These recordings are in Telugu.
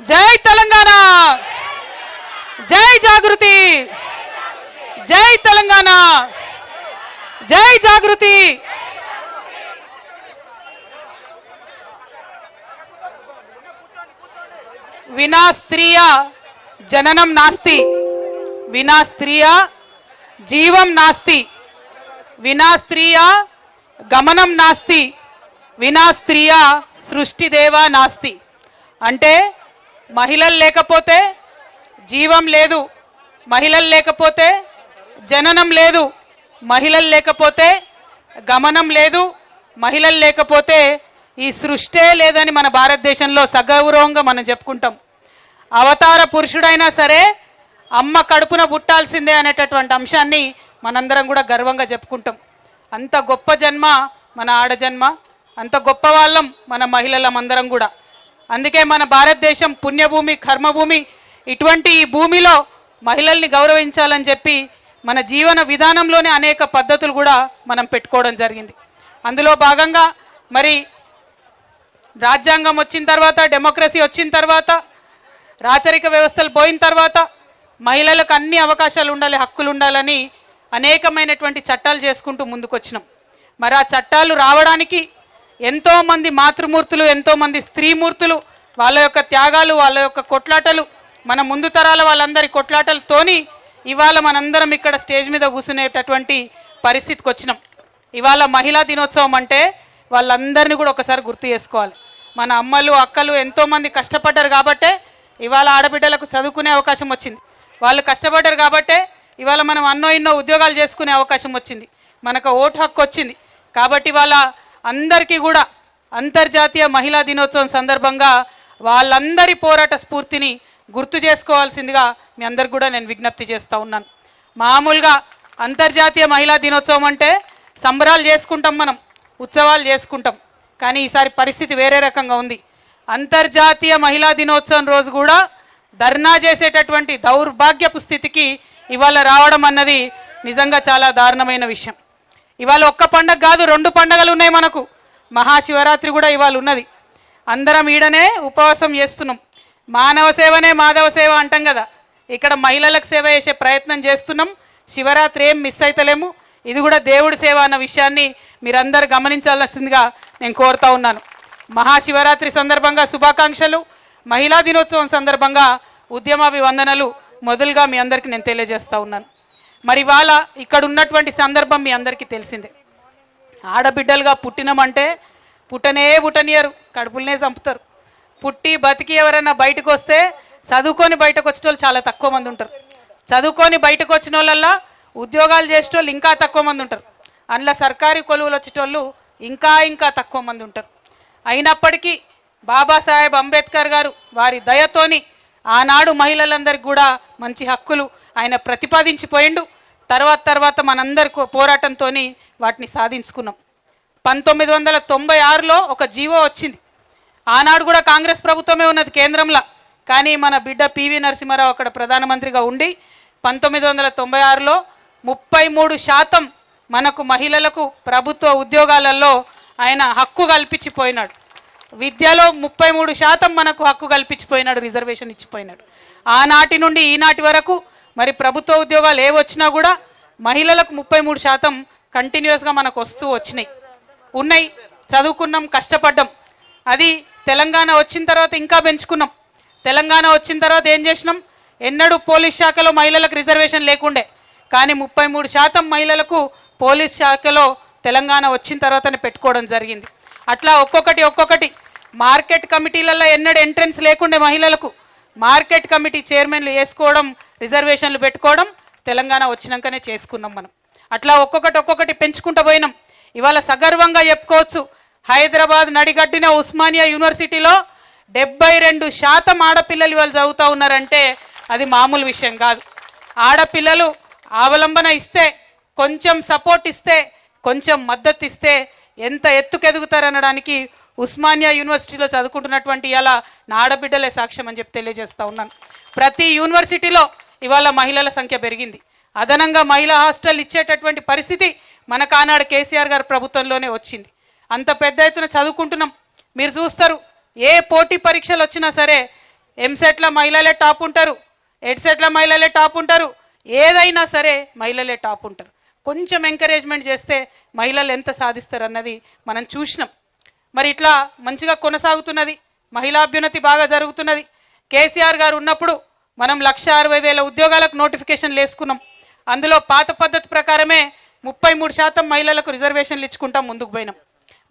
జై తెలంగాణ! జై జాగృతి! జై తెలంగాణ! జై జాగృతి! వినా స్త్రీయ జననం నాస్తి. వినా స్త్రీయ జీవం నాస్తి. వినా స్త్రీయ గమనం నాస్తి. వినా స్త్రీయ సృష్టిదేవా నాస్తి. అంటే మహిళలు లేకపోతే జీవం లేదు. మహిళలు లేకపోతే జననం లేదు. మహిళలు లేకపోతే గమనం లేదు. మహిళలు లేకపోతే ఈ సృష్టే లేదని మన భారతదేశంలో సగౌరవంగా మనం చెప్పుకుంటాం. అవతార పురుషుడైనా సరే అమ్మ కడుపున పుట్టాల్సిందే అనేటటువంటి అంశాన్ని మనందరం కూడా గర్వంగా చెప్పుకుంటాం. అంత గొప్ప జన్మ మన ఆడజన్మ అంత గొప్ప వాళ్ళం మన మహిళలం అందరం కూడా. అందుకే మన భారతదేశం పుణ్యభూమి కర్మభూమి ఇటువంటి ఈ భూమిలో మహిళల్ని గౌరవించాలని చెప్పి మన జీవన విధానంలోనే అనేక పద్ధతులు కూడా మనం పెట్టుకోవడం జరిగింది. అందులో భాగంగా మరి రాజ్యాంగం వచ్చిన తర్వాత డెమోక్రసీ వచ్చిన తర్వాత రాచరిక వ్యవస్థలు పోయిన తర్వాత మహిళలకు అన్ని అవకాశాలు ఉండాలి హక్కులు ఉండాలని అనేకమైనటువంటి చట్టాలు చేసుకుంటూ ముందుకొచ్చినాం. మరి ఆ చట్టాలు రావడానికి ఎంతోమంది మాతృమూర్తులు ఎంతోమంది స్త్రీమూర్తులు వాళ్ళ యొక్క త్యాగాలు వాళ్ళ యొక్క కొట్లాటలు మన ముందు తరాల వాళ్ళందరి కొట్లాటలతోని ఇవాళ మనందరం ఇక్కడ స్టేజ్ మీద కూర్చునేటటువంటి పరిస్థితికి వచ్చినాం. ఇవాళ మహిళా దినోత్సవం అంటే వాళ్ళందరినీ కూడా ఒకసారి గుర్తు చేసుకోవాలి. మన అమ్మలు అక్కలు ఎంతోమంది కష్టపడ్డారు కాబట్టే ఇవాళ ఆడబిడ్డలకు చదువుకునే అవకాశం వచ్చింది. వాళ్ళు కష్టపడ్డారు కాబట్టే ఇవాళ మనం అన్నో ఎన్నో ఉద్యోగాలు చేసుకునే అవకాశం వచ్చింది. మనకు ఓటు హక్కు వచ్చింది. కాబట్టి వాళ్ళ అందరికీ కూడా అంతర్జాతీయ మహిళా దినోత్సవం సందర్భంగా వాళ్ళందరి పోరాట స్ఫూర్తిని గుర్తు చేసుకోవాల్సిందిగా మీ అందరికి కూడా నేను విజ్ఞప్తి చేస్తూ ఉన్నాను. మామూలుగా అంతర్జాతీయ మహిళా దినోత్సవం అంటే సంబరాలు చేసుకుంటాం మనం ఉత్సవాలు చేసుకుంటాం. కానీ ఈసారి పరిస్థితి వేరే రకంగా ఉంది. అంతర్జాతీయ మహిళా దినోత్సవం రోజు కూడా ధర్నా చేసేటటువంటి దౌర్భాగ్యపు స్థితికి ఇవాళ రావడం అన్నది నిజంగా చాలా దారుణమైన విషయం. ఇవాళ ఒక్క పండగ కాదు రెండు పండగలు ఉన్నాయి మనకు. మహాశివరాత్రి కూడా ఇవాళ ఉన్నది. అందరం ఈడనే ఉపవాసం చేస్తున్నాం. మానవ సేవనే మాధవ సేవ అంటాం కదా. ఇక్కడ మహిళలకు సేవ చేసే ప్రయత్నం చేస్తున్నాం. శివరాత్రి ఏం మిస్ అవుతలేము ఇది కూడా దేవుడి సేవ అన్న విషయాన్ని మీరందరూ గమనించాల్సిందిగా నేను కోరుతా ఉన్నాను. మహాశివరాత్రి సందర్భంగా శుభాకాంక్షలు. మహిళా దినోత్సవం సందర్భంగా ఉద్యమాభివందనలు. మొదలుగా మీ అందరికీ నేను తెలియజేస్తా ఉన్నాను. మరి ఇవాళ ఇక్కడ ఉన్నటువంటి సందర్భం మీ అందరికీ తెలిసిందే. ఆడబిడ్డలుగా పుట్టినమంటే పుట్టనే పుట్టనియరు కడుపులనే చంపుతారు. పుట్టి బతికి ఎవరైనా బయటకు వస్తే చదువుకొని బయటకు వచ్చిన వాళ్ళు చాలా తక్కువ మంది ఉంటారు. చదువుకొని బయటకు వచ్చిన వాళ్ళల్లో ఉద్యోగాలు చేసేటోళ్ళు ఇంకా తక్కువ మంది ఉంటారు. అందులో సర్కారీ కొలువులు వచ్చేటోళ్ళు ఇంకా ఇంకా తక్కువ మంది ఉంటారు. అయినప్పటికీ బాబాసాహెబ్ అంబేద్కర్ గారు వారి దయతోని ఆనాడు మహిళలందరికీ కూడా మంచి హక్కులు ఆయన ప్రతిపాదించిపోయిండు. తర్వాత తర్వాత మనందరి పోరాటంతో వాటిని సాధించుకున్నాం. పంతొమ్మిది వందల తొంభై ఆరులో ఒక జీవో వచ్చింది. ఆనాడు కూడా కాంగ్రెస్ ప్రభుత్వమే ఉన్నది కేంద్రంలో. కానీ మన బిడ్డ పివి నరసింహారావు అక్కడ ప్రధానమంత్రిగా ఉండి పంతొమ్మిది వందల తొంభై ఆరులో ముప్పై మూడు శాతం మనకు మహిళలకు ప్రభుత్వ ఉద్యోగాలలో ఆయన హక్కు కల్పించిపోయినాడు. విద్యలో ముప్పై మూడు శాతం మనకు హక్కు కల్పించిపోయినాడు రిజర్వేషన్ ఇచ్చిపోయినాడు. ఆనాటి నుండి ఈనాటి వరకు మరి ప్రభుత్వ ఉద్యోగాలు ఏ వచ్చినా కూడా మహిళలకు ముప్పై మూడు శాతం కంటిన్యూస్గా మనకు వస్తూ వచ్చినాయి. ఉన్నాయి. చదువుకున్నాం కష్టపడ్డాం. అది తెలంగాణ వచ్చిన తర్వాత ఇంకా పెంచుకున్నాం. తెలంగాణ వచ్చిన తర్వాత ఏం చేసినాం? ఎన్నడూ పోలీస్ శాఖలో మహిళలకు రిజర్వేషన్ లేకుండే. కానీ ముప్పై మూడు శాతం మహిళలకు పోలీస్ శాఖలో తెలంగాణ వచ్చిన తర్వాతనే పెట్టుకోవడం జరిగింది. అట్లా ఒక్కొక్కటి ఒక్కొక్కటి. మార్కెట్ కమిటీలలో ఎన్నడూ ఎంట్రెన్స్ లేకుండే మహిళలకు మార్కెట్ కమిటీ చైర్మన్లు వేసుకోవడం రిజర్వేషన్లు పెట్టుకోవడం తెలంగాణ వచ్చినాకనే చేసుకున్నాం మనం. అట్లా ఒక్కొక్కటి ఒక్కొక్కటి పెంచుకుంటూ పోయినాం. ఇవాళ సగర్వంగా చెప్పుకోవచ్చు. హైదరాబాద్ నడిగడ్డిన ఉస్మానియా యూనివర్సిటీలో డెబ్బై రెండు శాతం ఆడపిల్లలు ఇవాళ చదువుతూ ఉన్నారంటే అది మామూలు విషయం కాదు. ఆడపిల్లలు అవలంబన ఇస్తే కొంచెం సపోర్ట్ ఇస్తే కొంచెం మద్దతు ఇస్తే ఎంత ఎత్తుకెదుగుతారనడానికి ఉస్మానియా యూనివర్సిటీలో చదువుకుంటున్నటువంటి ఇలా నా ఆడబిడ్డలే సాక్ష్యం అని చెప్పి తెలియజేస్తూ ఉన్నాను. ప్రతి యూనివర్సిటీలో ఇవాళ మహిళల సంఖ్య పెరిగింది. అదనంగా మహిళా హాస్టల్ ఇచ్చేటటువంటి పరిస్థితి మన కానాడు కేసీఆర్ గారి ప్రభుత్వంలోనే వచ్చింది. అంత పెద్ద ఎత్తున చదువుకుంటున్నాం. మీరు చూస్తారు ఏ పోటీ పరీక్షలు వచ్చినా సరే ఎంసెట్ల మహిళలే టాప్ ఉంటారు ఎడ్సెట్ల మహిళలే టాప్ ఉంటారు ఏదైనా సరే మహిళలే టాప్ ఉంటారు. కొంచెం ఎంకరేజ్మెంట్ చేస్తే మహిళలు ఎంత సాధిస్తారు అన్నది మనం చూసినాం. మరి ఇట్లా మంచిగా కొనసాగుతున్నది మహిళాభ్యున్నతి బాగా జరుగుతున్నది. కేసీఆర్ గారు ఉన్నప్పుడు మనం లక్ష అరవై వేల ఉద్యోగాలకు నోటిఫికేషన్లు వేసుకున్నాం అందులో పాత పద్ధతి ప్రకారమే ముప్పై మూడు శాతం మహిళలకు రిజర్వేషన్లు ఇచ్చుకుంటాం ముందుకు పోయినాం.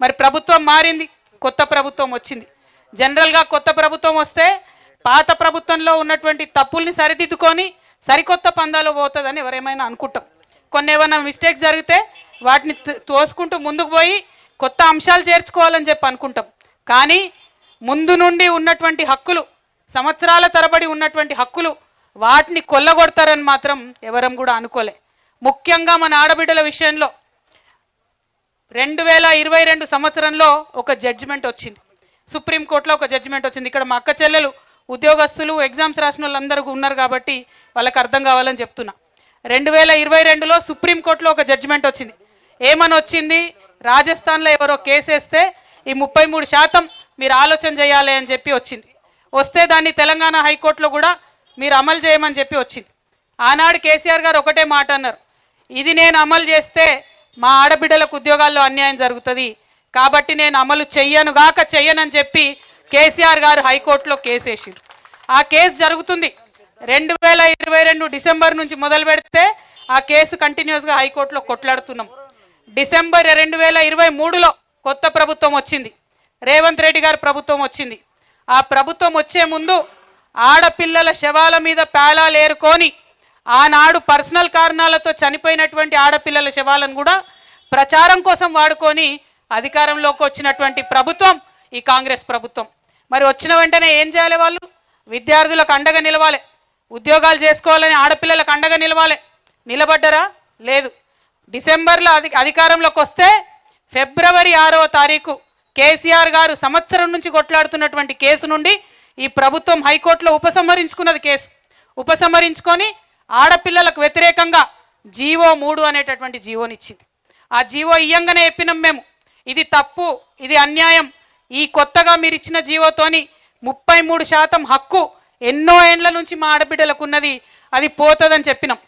మరి ప్రభుత్వం మారింది కొత్త ప్రభుత్వం వచ్చింది. జనరల్గా కొత్త ప్రభుత్వం వస్తే పాత ప్రభుత్వంలో ఉన్నటువంటి తప్పుల్ని సరిదిద్దుకొని సరికొత్త పందాలో పోతుందని ఎవరేమైనా అనుకుంటాం. కొన్ని ఏమైనా మిస్టేక్స్ జరిగితే వాటిని తోసుకుంటూ ముందుకు పోయి కొత్త అంశాలు చేర్చుకోవాలని చెప్పి అనుకుంటాం. కానీ ముందు నుండి ఉన్నటువంటి హక్కులు సంవత్సరాల తరబడి ఉన్నటువంటి హక్కులు వాటిని కొల్లగొడతారని మాత్రం ఎవరం కూడా అనుకోలే. ముఖ్యంగా మన ఆడబిడ్డల విషయంలో రెండు వేల ఇరవై రెండు సంవత్సరంలో ఒక జడ్జిమెంట్ వచ్చింది. సుప్రీంకోర్టులో ఒక జడ్జిమెంట్ వచ్చింది. ఇక్కడ మా అక్క చెల్లెలు ఉద్యోగస్తులు ఎగ్జామ్స్ రాసిన వాళ్ళందరూ ఉన్నారు కాబట్టి వాళ్ళకి అర్థం కావాలని చెప్తున్నా. రెండు వేల ఇరవై రెండులో సుప్రీంకోర్టులో ఒక జడ్జిమెంట్ వచ్చింది. ఏమని వచ్చింది? రాజస్థాన్లో ఎవరో కేసేస్తే ఈ ముప్పై మూడు శాతం మీరు ఆలోచన చేయాలి అని చెప్పి వచ్చింది. వస్తే దాన్ని తెలంగాణ హైకోర్టులో కూడా మీరు అమలు చేయమని చెప్పి వచ్చింది. ఆనాడు కేసీఆర్ గారు ఒకటే మాట అన్నారు. ఇది నేను అమలు చేస్తే మా ఆడబిడ్డలకు ఉద్యోగాల్లో అన్యాయం జరుగుతుంది. కాబట్టి నేను అమలు చెయ్యను గాక చెయ్యనని చెప్పి కేసీఆర్ గారు హైకోర్టులో కేసు వేసిండు ఆ కేసు జరుగుతుంది. రెండు వేల ఇరవై రెండు డిసెంబర్ నుంచి మొదలు పెడితే ఆ కేసు కంటిన్యూస్గా హైకోర్టులో కొట్లాడుతున్నాం. డిసెంబర్ రెండు వేల ఇరవై మూడులో కొత్త ప్రభుత్వం వచ్చింది. రేవంత్ రెడ్డి గారి ప్రభుత్వం వచ్చింది. ఆ ప్రభుత్వం వచ్చే ముందు ఆడపిల్లల శవాల మీద పేలాలు ఏరుకొని ఆనాడు పర్సనల్ కారణాలతో చనిపోయినటువంటి ఆడపిల్లల శవాలను కూడా ప్రచారం కోసం వాడుకొని అధికారంలోకి వచ్చినటువంటి ప్రభుత్వం ఈ కాంగ్రెస్ ప్రభుత్వం. మరి వచ్చిన వెంటనే ఏం చేయాలి వాళ్ళు? విద్యార్థులకు అండగా నిలవాలి. ఉద్యోగాలు చేసుకోవాలని ఆడపిల్లలకు అండగా నిలవాలి. నిలబడ్డరా? లేదు. డిసెంబర్లో అధి అధికారంలోకి వస్తే ఫిబ్రవరి ఆరవ తారీఖు కేసీఆర్ గారు సంవత్సరం నుంచి కొట్లాడుతున్నటువంటి కేసు నుండి ఈ ప్రభుత్వం హైకోర్టులో ఉపసంహరించుకున్నది కేసు. ఉపసంహరించుకొని ఆడపిల్లలకు వ్యతిరేకంగా జీవో మూడు అనేటటువంటి జీవోనిచ్చింది. ఆ జీవో ఇయ్యంగానే చెప్పినాం మేము. ఇది తప్పు ఇది అన్యాయం. ఈ కొత్తగా మీరు ఇచ్చిన జీవోతోని ముప్పై మూడు శాతం హక్కు ఎన్నో ఏండ్ల నుంచి మా ఆడబిడ్డలకు ఉన్నది అది పోతుందని చెప్పినాం.